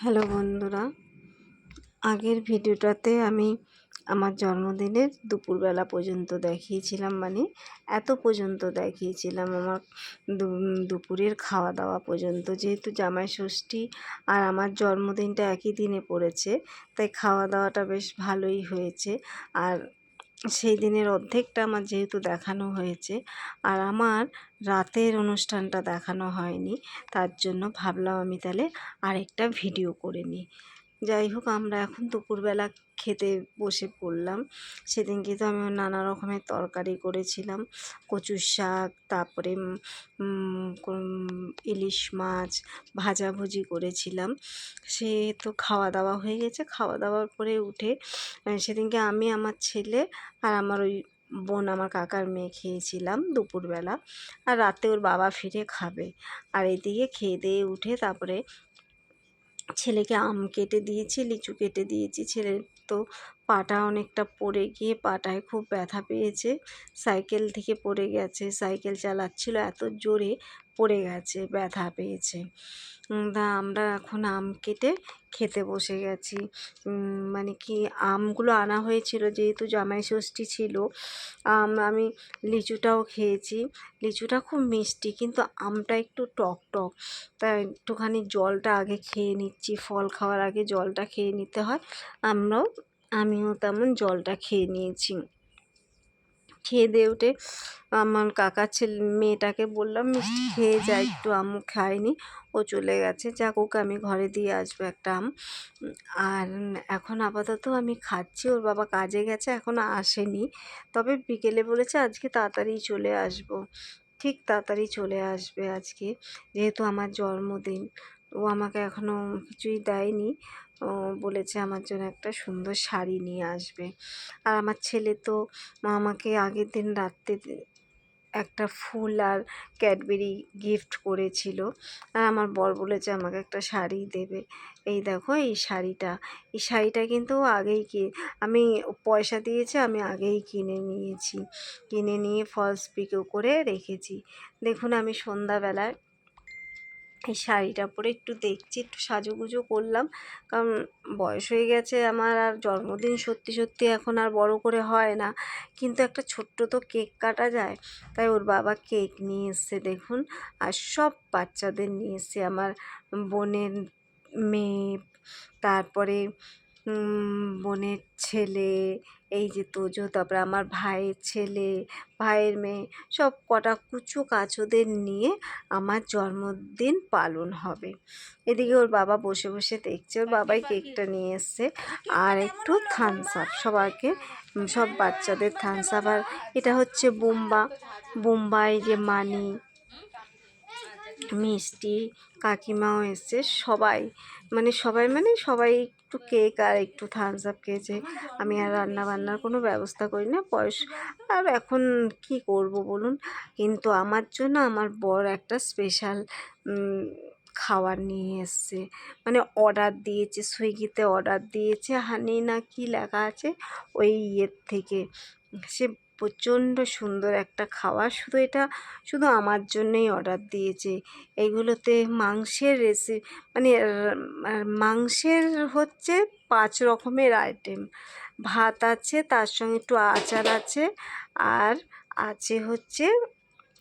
Hello বন্ধুরা, আগের ভিডিওটাতে আমি আমার জন্মদিনের দুপুরবেলা পর্যন্ত দেখিয়েছিলাম মানে এত পর্যন্ত দেখিয়েছিলাম আমার দুপুরের খাওয়া দাওয়া পর্যন্ত। যেহেতু জামাই ষষ্ঠী আর আমার জন্মদিনটা একই দিনে পড়েছে, তাই খাওয়া দাওয়াটা বেশ ভালোই হয়েছে। আর সেই দিনের অর্ধেকটা আমার যেহেতু দেখানো হয়েছে। আর আমার রাতের অনুষ্ঠানটা দেখানো হয়নি। তার জন্য ভাবলাম আমি তাহলে আরেকটা ভিডিও করে নিই। যাই হোক, আমরা এখন দুপুরবেলা খেতে বসে পড়লাম। সেদিনকে তো আমি নানা রকমের তরকারি করেছিলাম। কচুর শাক, তারপরে ইলিশ মাছ ভাজাভুজি করেছিলাম। সে তো খাওয়া দাওয়া হয়ে গেছে। খাওয়া দাওয়ার পরে উঠে সেদিনকে আমি, আমার ছেলে আর আমার ওই বোন, আমার কাকার মেয়ে খেয়েছিলাম দুপুরবেলা। আর রাতে ওর বাবা ফিরে খাবে। আর এদিকে খেয়ে দিয়ে উঠে তারপরে ছেলেকে আম কেটে দিয়েছি, লিচু কেটে দিয়েছি। ছেলের তো পাটা অনেকটা পড়ে গিয়ে পাটায় খুব ব্যথা পেয়েছে। সাইকেল থেকে পড়ে গেছে। সাইকেল চালাচ্ছিল এত জোরে পড়ে গেছে, ব্যথা পেয়েছে। তা আমরা এখন আম কেটে খেতে বসে গেছি। মানে কি আমগুলো আনা হয়েছিল, যেহেতু জামাই ষষ্ঠী ছিল, আম আমি লিচুটাও খেয়েছি। লিচুটা খুব মিষ্টি, কিন্তু আমটা একটু টক টক। তাই একটুখানি জলটা আগে খেয়ে নিচ্ছি, ফল খাওয়ার আগে জলটা খেয়ে নিতে হয়। আমরাও, আমিও তেমন জলটা খেয়ে নিয়েছি। খেয়ে দিয়ে উঠে আমার কাকার ছেলে, মেয়েটাকে বললাম, মিষ্টি খেয়ে যা, একটু আম্মু খায়নি। ও চলে গেছে। যাক, ওকে আমি ঘরে দিয়ে আসব একটা আম। আর এখন আপাতত আমি খাচ্ছি। ওর বাবা কাজে গেছে এখনও আসেনি। তবে বিকেলে বলেছে, আজকে তাড়াতাড়ি চলে আসব। ঠিক তাড়াতাড়ি চলে আসবে আজকে, যেহেতু আমার জন্মদিন। ও আমাকে এখনও কিছুই দেয়নি। বলেছে আমার জন্য একটা সুন্দর শাড়ি নিয়ে আসবে। আর আমার ছেলে তো আমাকে আগের দিন রাত্রে একটা ফুল আর ক্যাডবেরি গিফট করেছিল। আর আমার বর বলেছে আমাকে একটা শাড়ি দেবে। এই দেখো এই শাড়িটা। এই শাড়িটা কিন্তু আগেই কি, আমি পয়সা দিয়েছে, আমি আগেই কিনে নিয়েছি। কিনে নিয়ে ফলস পিকো করে রেখেছি। দেখুন আমি সন্ধ্যাবেলায় এই শাড়িটা পরে একটু দেখছি, একটু সাজুগুজু করলাম। কারণ বয়স হয়ে গেছে আমার, আর জন্মদিন সত্যি সত্যি এখন আর বড় করে হয় না। কিন্তু একটা ছোট্ট তো কেক কাটা যায়, তাই ওর বাবা কেক নিয়ে এসছে দেখুন। আর সব বাচ্চাদের নিয়ে এসছে আমার বোনের মেয়ে, তারপরে বোনের ছেলে এই যে তোজো তারপরে আমার ভাইয়ের ছেলে ভাইয়ের মেয়ে সব কটা কুচো কাচোদের নিয়ে আমার জন্মদিন পালন হবে। এদিকে ওর বাবা বসে বসে দেখছে ওর বাবাই কেকটা নিয়ে এসছে। আর একটু থামস আপ সবাইকে সব বাচ্চাদের থামস আপ আর এটা হচ্ছে বুম্বা বুম্বাই যে মানি মিষ্টি কাকিমাও এসছে সবাই মানে সবাই মানে সবাই একটু কেক আর একটু থামস আপ খেয়েছে আমি আর রান্না বান্নার কোনো ব্যবস্থা করি না বয়স আর এখন কি করব বলুন? কিন্তু আমার জন্য আমার বর একটা স্পেশাল খাবার নিয়ে এসছে। মানে অর্ডার দিয়েছে, সুইগিতে অর্ডার দিয়েছে, হানি না কি লেখা আছে ওই ইয়ের থেকে। সে প্রচণ্ড সুন্দর একটা খাবার। শুধু এটা, শুধু আমার জন্যই অর্ডার দিয়েছে। এইগুলোতে মাংসের রেসি মানে মাংসের হচ্ছে পাঁচ রকমের আইটেম ভাত আছে, তার সঙ্গে একটু আচার আছে, আর আছে হচ্ছে,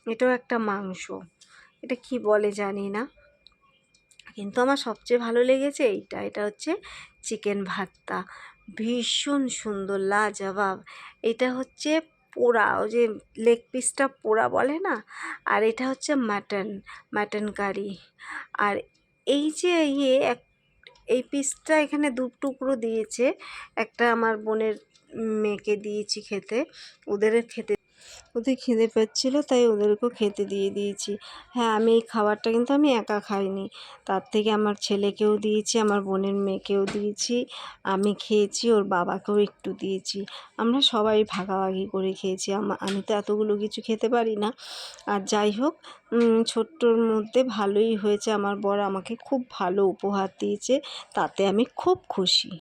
এটাও একটা মাংস। এটা কি বলে জানি না। কিন্তু আমার সবচেয়ে ভালো লেগেছে এইটা। এটা হচ্ছে চিকেন ভাতটা। ভীষণ সুন্দর, লাজবাব। এটা হচ্ছে পোড়া, ওই যে লেগ পিসটা পোড়া বলে না? আর এটা হচ্ছে মাটন মাটন কারি আর এই যে ইয়ে এক, এই পিসটা এখানে দু টুকরো দিয়েছে। একটা আমার বোনের মেয়েকে দিয়েছি খেতে, ওদের খেতে ওদের খিদে পাচ্ছিল, তাই ওদেরকেও খেতে দিয়ে দিয়েছি। হ্যাঁ আমি এই খাবারটা কিন্তু আমি একা খাইনি। তার থেকে আমার ছেলেকেও দিয়েছি, আমার বোনের মেয়েকেও দিয়েছি, আমি খেয়েছি, ওর বাবাকেও একটু দিয়েছি। আমরা সবাই ভাগাভাগি করে খেয়েছি। আমি তো এতগুলো কিছু খেতে পারি না। আর যাই হোক ছোট্টর মধ্যে ভালোই হয়েছে। আমার বর আমাকে খুব ভালো উপহার দিয়েছে, তাতে আমি খুব খুশি।